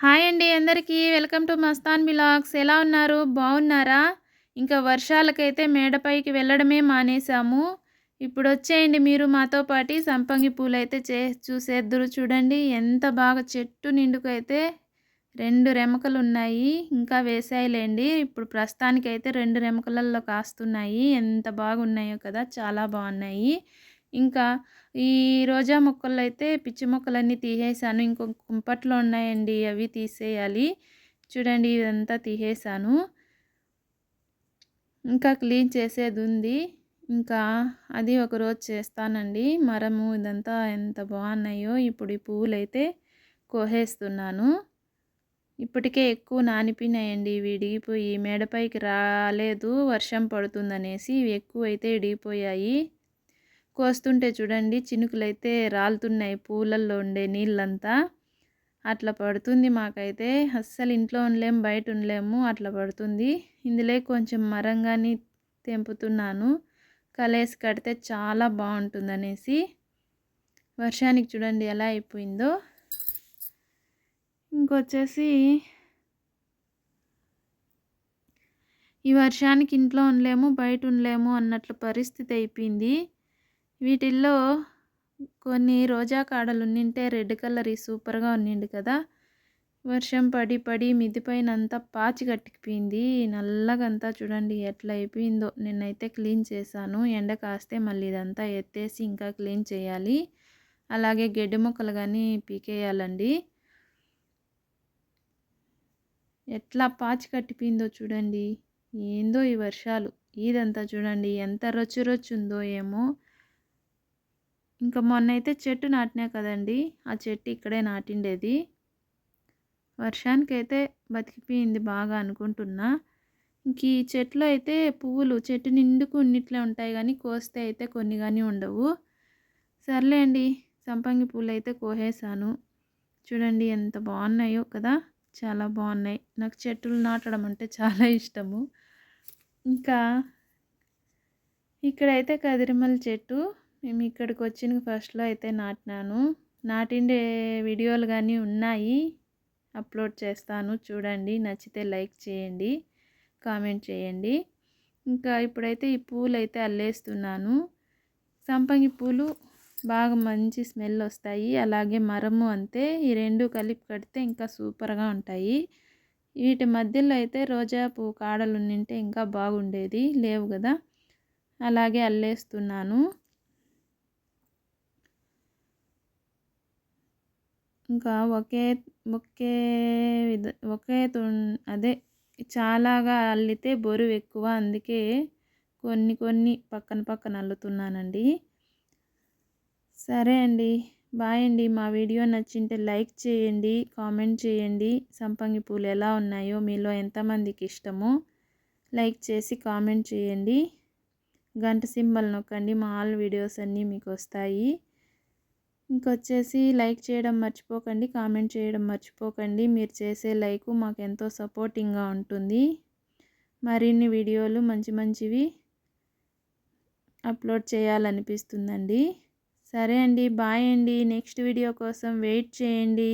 Hi అండి అందరికీ. Welcome to Mastan మిలాగ్స్ ఎలా ఉన్నారు? బాగున్నారా ఇంకా వర్షాలకైతే మేడపైకి వెళ్ళడమే మానేసాము ఇప్పుడు వచ్చేయండి మీరు మాతో పాటి. సంపంగి పూలు అయితే చే చూసేద్దరు చూడండి. ఎంత బాగా చెట్టు నిండుకైతే రెండు రెమకలు ఉన్నాయి ఇంకా వేసాయిలేండి. ఇప్పుడు ప్రస్తుతానికైతే రెండు రెమకలలో కాస్తున్నాయి. ఎంత బాగున్నాయో కదా చాలా బాగున్నాయి. ఇంకా ఈ రోజా మొక్కలు అయితే పిచ్చి మొక్కలన్నీ తీసేసాను. ఇంకో కుంపట్లో ఉన్నాయండి అవి తీసేయాలి. చూడండి ఇదంతా తీసేసాను. ఇంకా క్లీన్ చేసేది ఉంది. ఇంకా అది ఒకరోజు చేస్తానండి. మరము ఇదంతా ఎంత బాగున్నాయో ఇప్పుడు ఈ పువ్వులు అయితే కోసేస్తున్నాను. ఇప్పటికే ఎక్కువ నానిపోయినాయండి ఇవి ఇడిగిపోయి. మేడపైకి రాలేదు వర్షం పడుతుందనేసి ఇవి ఎక్కువ అయితే ఇడిగిపోయాయి. కోస్తుంటే చూడండి చినుకులు అయితే రాలుతున్నాయి. పూలల్లో ఉండే నీళ్ళంతా అట్లా పడుతుంది మాకైతే. అస్సలు ఇంట్లో ఉండలేము బయట ఉండలేము అట్లా పడుతుంది. ఇందులో కొంచెం మరంగాని తెంపుతున్నాను. కలేసి కడితే చాలా బాగుంటుందనేసి వర్షానికి చూడండి ఎలా అయిపోయిందో. ఇంకొచ్చేసి ఈ వర్షానికి ఇంట్లో ఉండలేము బయట ఉండలేము అన్నట్లు పరిస్థితి అయిపోయింది. వీటిల్లో కొన్ని రోజా కాడలు ఉన్నింటే రెడ్ కలర్ సూపర్గా ఉన్నిండు కదా. వర్షం పడి పడి మిదిపైన అంతా పాచి కట్టిపోయింది నల్లగంతా చూడండి ఎట్లా అయిపోయిందో. నిన్నైతే క్లీన్ చేశాను. ఎండ కాస్తే మళ్ళీ ఇదంతా ఎత్తేసి ఇంకా క్లీన్ చేయాలి. అలాగే గడ్డి మొక్కలు కానీ పీకేయాలండి. ఎట్లా పాచి కట్టిపోయిందో చూడండి. ఏందో ఈ వర్షాలు. ఇదంతా చూడండి ఎంత రొచ్చు రొచ్చు ఉందో ఏమో. ఇంకా మొన్న అయితే చెట్టు నాటినా కదండి ఆ చెట్టు ఇక్కడే నాటిండేది. వర్షానికి అయితే బతికిపోయింది బాగా అనుకుంటున్నా. ఇంక ఈ చెట్లు అయితే పువ్వులు చెట్టు నిండుకు ఉన్నిట్లే ఉంటాయి కానీ కోస్తే అయితే కొన్ని కానీ ఉండవు. సర్లే అండి సంపంగి పూలు అయితే కోసేసాను చూడండి ఎంత బాగున్నాయో కదా చాలా బాగున్నాయి. నాకు చెట్లు నాటడం అంటే చాలా ఇష్టము. ఇంకా ఇక్కడైతే కదిరిమల చెట్టు. మేము ఇక్కడికి వచ్చిన ఫస్ట్లో అయితే నాటినాను. నాటిండే వీడియోలు కానీ ఉన్నాయి. అప్లోడ్ చేస్తాను. చూడండి. నచ్చితే లైక్ చేయండి. కామెంట్ చేయండి. ఇంకా ఇప్పుడైతే ఈ పూలు అయితే అల్లేస్తున్నాను. సంపంగి పూలు బాగా మంచి స్మెల్ వస్తాయి. అలాగే మరము అంతే. ఈ రెండు కలిపి కడితే ఇంకా సూపర్గా ఉంటాయి. వీటి మధ్యలో అయితే రోజా పువ్వు కాడలు ఉంటే ఇంకా బాగుండేది. లేవు కదా? అలాగే అల్లేస్తున్నాను. ఇంకా ఒకే ఒకే విధ ఒకే అదే చాలాగా అల్లితే బరువు ఎక్కువ. అందుకే కొన్ని కొన్ని పక్కన పక్కన అల్లుతున్నానండి. సరే అండి. బాయ్ అండి. మా వీడియో నచ్చింటే లైక్ చేయండి కామెంట్ చేయండి. సంపంగి పూలు ఎలా ఉన్నాయో మీలో ఎంతమందికి ఇష్టమో లైక్ చేసి కామెంట్ చేయండి. గంట సింబల్ నొక్కండి. మా ఆల్ వీడియోస్ అన్నీ మీకు వస్తాయి. ఇంకొచ్చేసి లైక్ చేయడం మర్చిపోకండి కామెంట్ చేయడం మర్చిపోకండి. మీరు చేసే లైక్ మాకు ఎంతో సపోర్టింగ్గా ఉంటుంది. మరిన్ని వీడియోలు మంచి మంచివి అప్లోడ్ చేయాలనిపిస్తుందండి. సరే అండి బాయ్ అండి. నెక్స్ట్ వీడియో కోసం వెయిట్ చేయండి.